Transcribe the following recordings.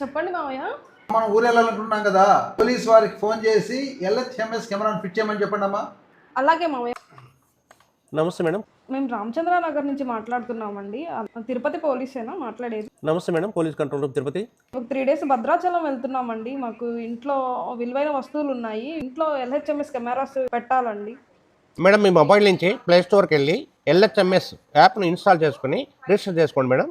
చెప్పండి మావయ్య. మనం ఊరు వెళ్ళాలనుకుంటున్నాం కదా పోలీస్ వారికి ఫోన్ చేసి ఎల్హెచ్ఎంఎస్ కెమెరాను ఫిట్ చేయమని చెప్పండి అమ్మా. అలాగే మావయ్య. నమస్తే మేడం. మేము రామచంద్ర నగర్ నుంచి మాట్లాడుతున్నామండి. తిరుపతి పోలీసేనా? మాట్లాడేది. నమస్తే madam police control room Tirupati. ఒక త్రీ డేస్ భద్రాచలం వెళ్తున్నామండి. మాకు ఇంట్లో విలువైన వస్తువులు ఉన్నాయి. ఇంట్లో ఎల్హెచ్ఎంఎస్ కెమెరాస్ పెట్టాలండి. మేడం మీ మొబైల్ నుంచి ప్లే స్టోర్కి వెళ్ళి ఎల్హెచ్ఎంఎస్ యాప్ను ఇన్స్టాల్ చేసుకుని రిజిస్టర్ చేసుకోండి మేడం.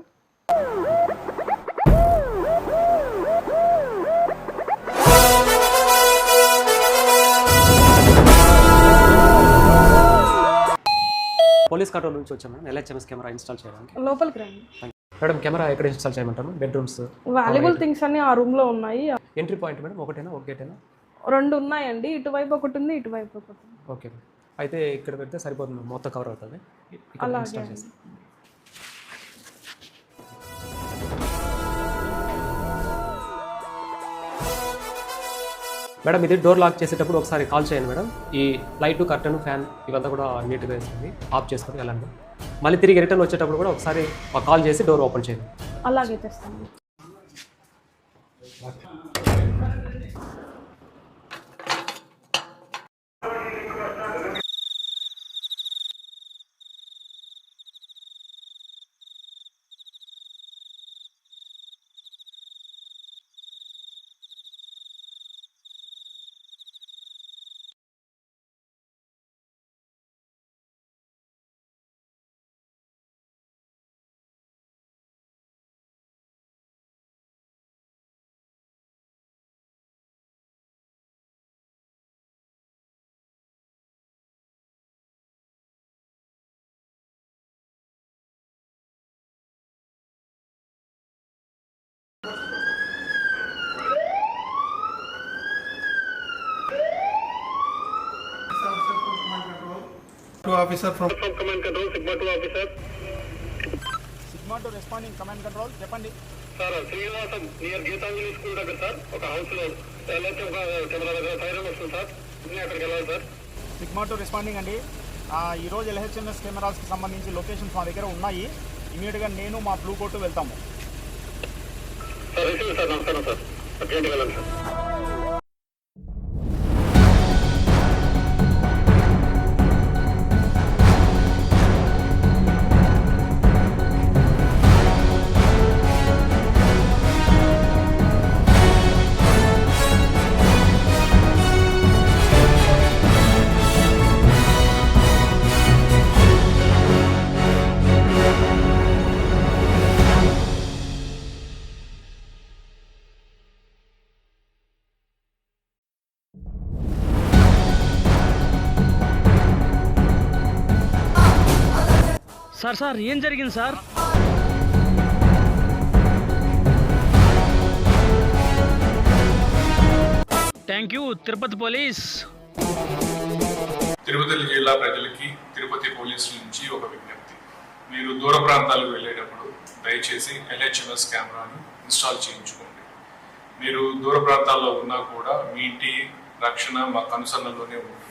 పోలీస్ కంట్రోల్ నుంచి వచ్చాం మేడం. ఎల్హెచ్ఎంఎస్ కెమెరా ఇన్స్టాల్ చేయడానికి. లోపలికి రండి. మేడం కెమెరా ఎక్కడ ఇన్స్టాల్ చేయమంటారు? బెడ్రూమ్స్ వాల్యుబుల్ థింగ్స్ అన్ని ఆ రూమ్లో ఉన్నాయి. ఎంట్రీ పాయింట్ మేడం ఒకటేనా ఒక గేటేనా రెండు ఉన్నాయండి. ఇటువైపు ఒకటి ఉంది ఇటువైపు ఒకటి ఓకే అయితే ఇక్కడ పెడితే సరిపోతుంది. మొత్తం కవర్ అవుతుంది. అలాగే మేడం ఇది డోర్ లాక్ చేసేటప్పుడు ఒకసారి కాల్ చేయండి మేడం. ఈ లైట్ కర్టన్ ఫ్యాన్ ఇవంతా కూడా నీట్గా వేసుకొని ఆఫ్ చేసుకొని వెళ్ళండి. మళ్ళీ తిరిగి రిటర్న్ వచ్చేటప్పుడు కూడా ఒకసారి కాల్ చేసి డోర్ ఓపెన్ చేయండి. అలాగే తెస్తాను Two officer from sigma two responding command control చెప్పండి. Sir Srinivasam near Geethanjali school దగ్గర సార్ ఒక హౌస్లో. వెళ్ళొచ్చి ఒక కెమెరా దగ్గర ఫైర్ వస్తుంది సార్ నేను అక్కడికి వెళ్ళాలి సార్ సిగ్మా టు రెస్పాండింగ్ అండి. ఆ, ఈరోజు ఎల్హెచ్ఎంఎస్ కెమెరాస్కి సంబంధించి లొకేషన్స్ మా దగ్గర ఉన్నాయి. ఇమీడియట్గా నేను మా బ్లూ కోట్ వెళ్తాము. సార్ సార్ నమస్కారం సార్ వెళ్ళాలి సార్ సార్ సార్ ఏం జరిగింది sir? Thank you Tirupati police Tirupati జిల్లా ప్రజలకి తిరుపతి పోలీసుల నుంచి ఒక విజ్ఞప్తి. మీరు దూర ప్రాంతాలకు వెళ్ళేటప్పుడు దయచేసి ఎల్హెచ్ఎంఎస్ కెమెరాను ఇన్స్టాల్ చేయించుకోండి. మీరు దూర ప్రాంతాల్లో ఉన్నా కూడా మీ ఇంటి రక్షణ మా కనుసన్నలోనే ఉంటుంది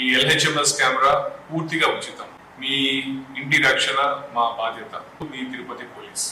ఈ ఎల్హెచ్ఎంఎస్ కెమెరా పూర్తిగా ఉచితం. మీ ఇంటి రక్షణ మా బాధ్యత. మీ తిరుపతి పోలీస్.